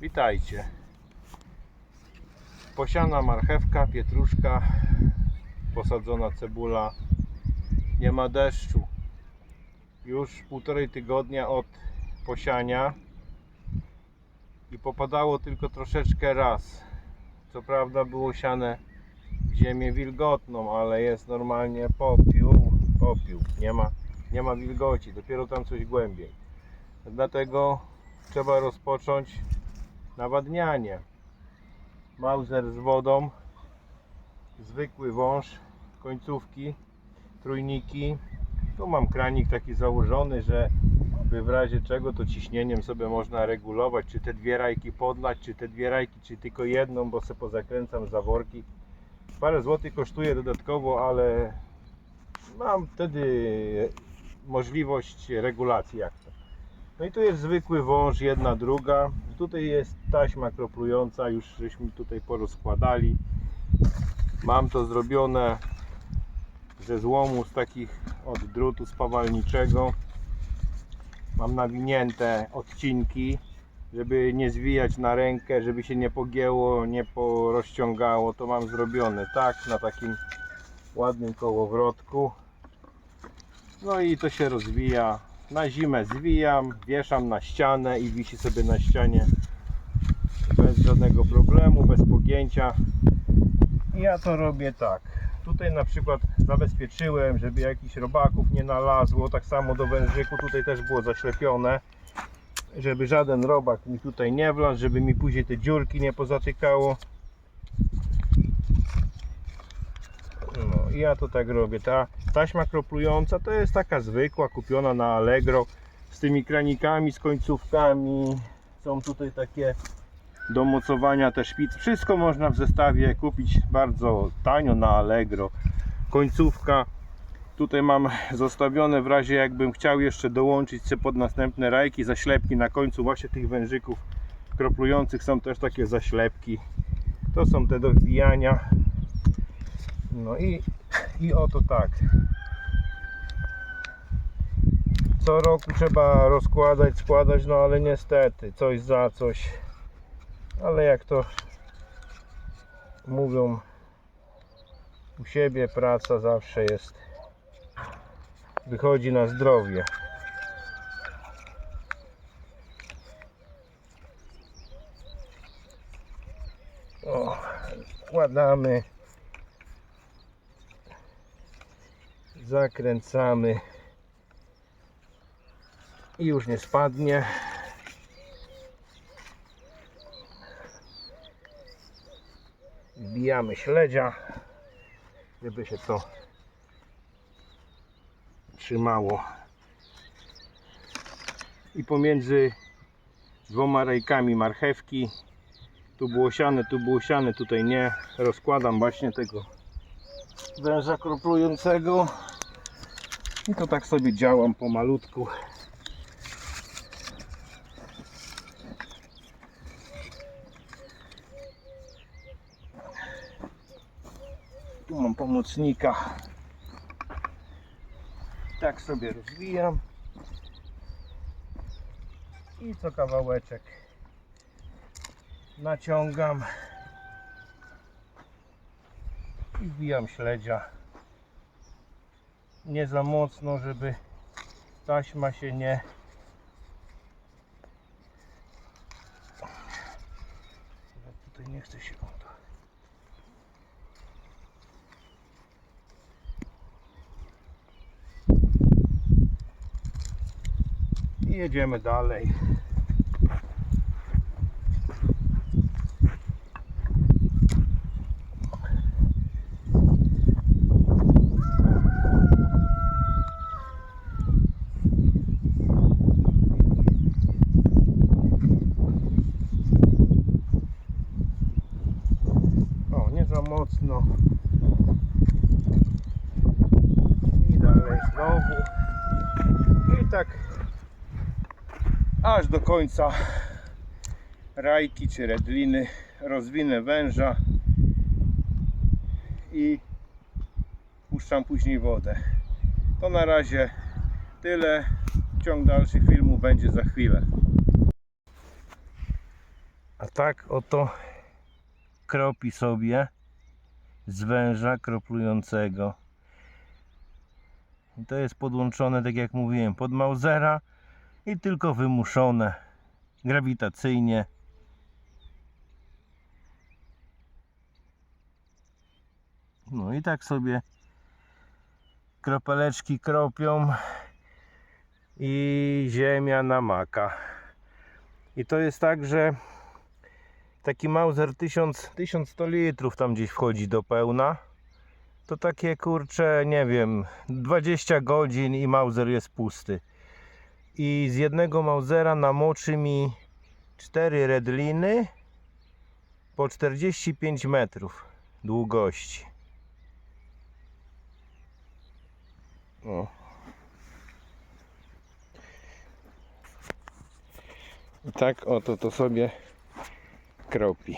Witajcie. Posiana marchewka, pietruszka, posadzona cebula. Nie ma deszczu. Już półtorej tygodnia od posiania i popadało tylko troszeczkę raz. Co prawda było siane w ziemię wilgotną, ale jest normalnie popiół, popiół. Nie ma, nie ma wilgoci, dopiero tam coś głębiej. Dlatego trzeba rozpocząć nawadnianie. Mauser z wodą, zwykły wąż, końcówki, trójniki. Tu mam kranik taki założony, że by w razie czego to ciśnieniem sobie można regulować, czy te dwie rajki podlać, czy te dwie rajki, czy tylko jedną, bo sobie pozakręcam zaworki. Parę złotych kosztuje dodatkowo, ale mam wtedy możliwość regulacji jak. No i tu jest zwykły wąż, jedna, druga. Tutaj jest taśma kroplująca, już żeśmy tutaj porozkładali. Mam to zrobione ze złomu, z takich od drutu spawalniczego. Mam nawinięte odcinki, żeby nie zwijać na rękę, żeby się nie pogięło, nie porozciągało. To mam zrobione tak, na takim ładnym kołowrotku. No i to się rozwija. Na zimę zwijam, wieszam na ścianę i wisi sobie na ścianie bez żadnego problemu, bez pogięcia. Ja to robię tak. Tutaj na przykład zabezpieczyłem, żeby jakichś robaków nie nalazło. Tak samo do wężyku tutaj też było zaślepione, żeby żaden robak mi tutaj nie wlazł, żeby mi później te dziurki nie pozatykało. No i ja to tak robię. Ta taśma kroplująca to jest taka zwykła, kupiona na Allegro z tymi kranikami, z końcówkami. Są tutaj takie do mocowania też szpic. Wszystko można w zestawie kupić bardzo tanio na Allegro. Końcówka. Tutaj mam zostawione w razie jakbym chciał jeszcze dołączyć sobie pod następne rajki zaślepki na końcu właśnie tych wężyków kroplujących są też takie zaślepki. To są te do wbijania. No i, i oto tak. Co roku trzeba rozkładać, składać, no ale niestety coś za coś. Ale jak to mówią u siebie, praca zawsze jest. Wychodzi na zdrowie. O, wkładamy. Zakręcamy i już nie spadnie. Wbijamy śledzia żeby się to trzymało. I pomiędzy dwoma rejkami marchewki tu było siane, tu było siane, tutaj nie. Rozkładam właśnie tego węża kroplującego i to tak sobie działam pomalutku. Tu mam pomocnika. Tak sobie rozwijam. I co kawałeczek naciągam i wbijam śledzia nie za mocno, żeby taśma się nie tutaj nie chce się. I jedziemy dalej. O, nie mocno. I dalej znowu. I tak aż do końca rajki czy redliny rozwinę węża i puszczam później wodę. To na razie tyle. Ciąg dalszych filmów będzie za chwilę. A tak oto kropi sobie z węża kroplującego. I to jest podłączone, tak jak mówiłem, pod Mausera i tylko wymuszone grawitacyjnie. No i tak sobie kropeleczki kropią i ziemia namaka. I to jest tak, że taki Mauser 1000, 1100 litrów tam gdzieś wchodzi do pełna. To takie kurcze, nie wiem, 20 godzin i Mauser jest pusty. I z jednego Mausera namoczy mi 4 redliny po 45 metrów długości. O. I tak oto to sobie kropi.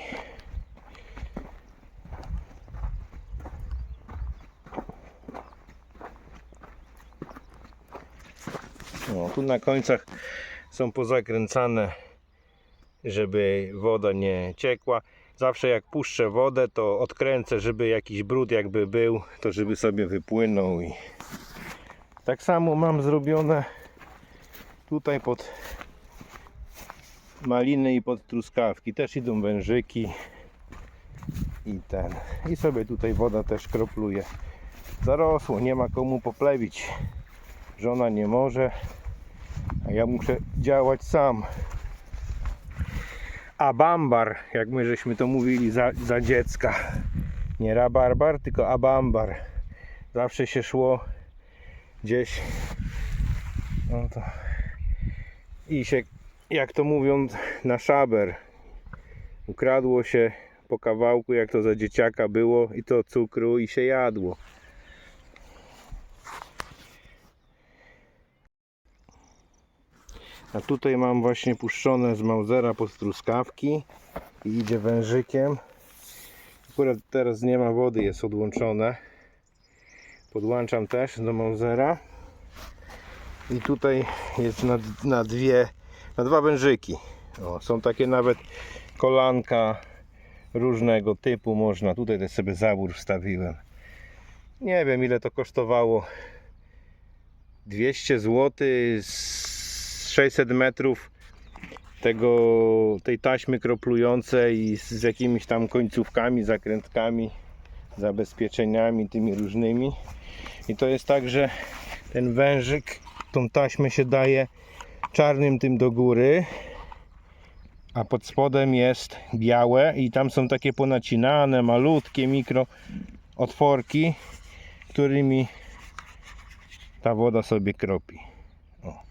No, tu na końcach są pozakręcane, żeby woda nie ciekła. Zawsze jak puszczę wodę, to odkręcę, żeby jakiś brud jakby był, to żeby sobie wypłynął i tak samo mam zrobione tutaj pod maliny i pod truskawki. Też idą wężyki i ten. I sobie tutaj woda też kropluje. Zarosło, nie ma komu poplewić. Żona nie może, a ja muszę działać sam. A bambar, jak my żeśmy to mówili za, za dziecka. Nie rabarbar, tylko abambar. Zawsze się szło gdzieś no to i się jak to mówią na szaber. Ukradło się po kawałku jak to za dzieciaka było i to cukru i się jadło. A tutaj mam właśnie puszczone z Mausera pod truskawki i idzie wężykiem. Akurat teraz nie ma wody jest odłączone. Podłączam też do Mausera. I tutaj jest na, na dwie na dwa wężyki. O, są takie nawet kolanka różnego typu można. Tutaj też sobie zawór wstawiłem. Nie wiem ile to kosztowało. 200 zł z 600 metrów tego, tej taśmy kroplującej z jakimiś tam końcówkami, zakrętkami zabezpieczeniami tymi różnymi. I to jest tak, że ten wężyk, tą taśmę się daje czarnym tym do góry, a pod spodem jest białe i tam są takie ponacinane, malutkie mikro otworki, którymi ta woda sobie kropi. O.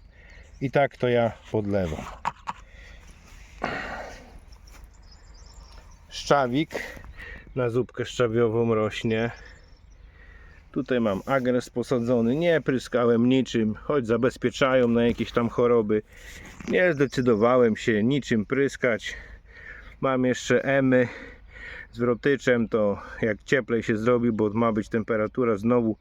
I tak to ja podlewam. Szczawik na zupkę szczawiową rośnie. Tutaj mam agres posadzony, nie pryskałem niczym, choć zabezpieczają na jakieś tam choroby. Nie zdecydowałem się niczym pryskać. Mam jeszcze emy z wrotyczem, to jak cieplej się zrobi, bo ma być temperatura znowu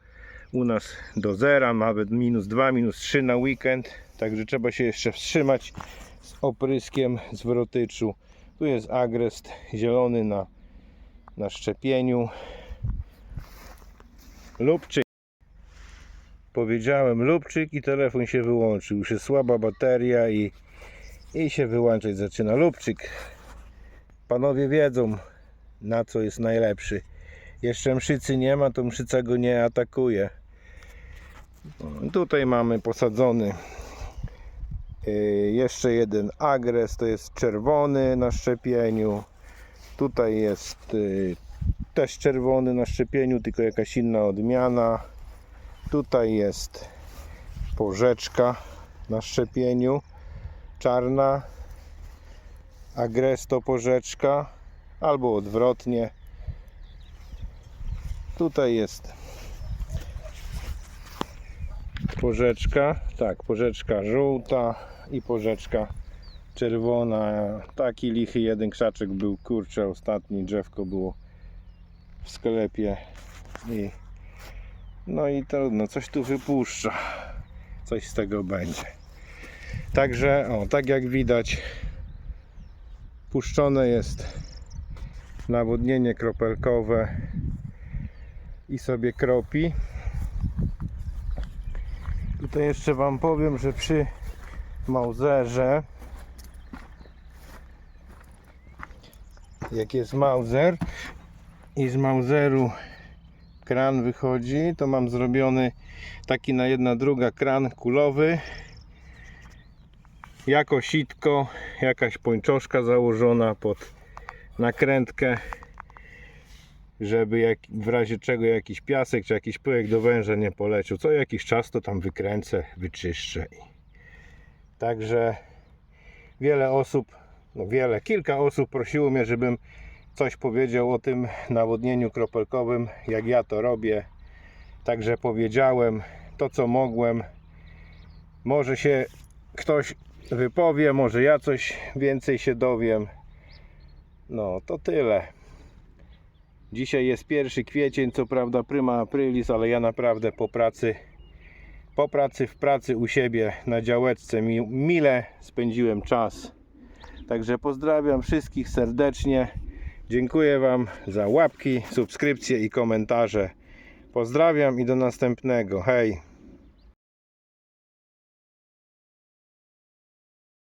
u nas do zera, nawet minus 2, minus 3 na weekend. Także trzeba się jeszcze wstrzymać z opryskiem z wrotyczu. Tu jest agrest zielony na, na szczepieniu. Lubczyk. Powiedziałem lubczyk i telefon się wyłączył. Już jest słaba bateria i, i się wyłączać zaczyna. Lubczyk. Panowie wiedzą na co jest najlepszy. Jeszcze mszycy nie ma, to mszyca go nie atakuje. Tutaj mamy posadzony yy, jeszcze jeden agres, to jest czerwony na szczepieniu. Tutaj jest yy, też czerwony na szczepieniu, tylko jakaś inna odmiana. Tutaj jest porzeczka na szczepieniu, czarna, agresto porzeczka, albo odwrotnie. Tutaj jest porzeczka, tak, porzeczka żółta i porzeczka czerwona. Taki lichy jeden krzaczek był, kurczę, ostatni drzewko było w sklepie i no i trudno, coś tu wypuszcza coś z tego będzie także, o, tak jak widać puszczone jest nawodnienie kropelkowe i sobie kropi. Tutaj jeszcze Wam powiem, że przy Mauzerze jak jest Mauser i z Mauseru kran wychodzi, to mam zrobiony taki na jedna druga kran kulowy jako sitko, jakaś pończoszka założona pod nakrętkę żeby jak, w razie czego jakiś piasek czy jakiś pyłek do węża nie poleciał. Co jakiś czas to tam wykręcę, wyczyszczę. Także wiele osób, no wiele, kilka osób prosiło mnie, żebym coś powiedział o tym nawodnieniu kropelkowym, jak ja to robię. Także powiedziałem to, co mogłem. Może się ktoś wypowie, może ja coś więcej się dowiem. No, to tyle. Dzisiaj jest 1 kwiecień, co prawda prima aprilis, ale ja naprawdę po pracy po pracy w pracy u siebie na działeczce mi, mile spędziłem czas. Także pozdrawiam wszystkich serdecznie. Dziękuję Wam za łapki, subskrypcje i komentarze. Pozdrawiam i do następnego. Hej!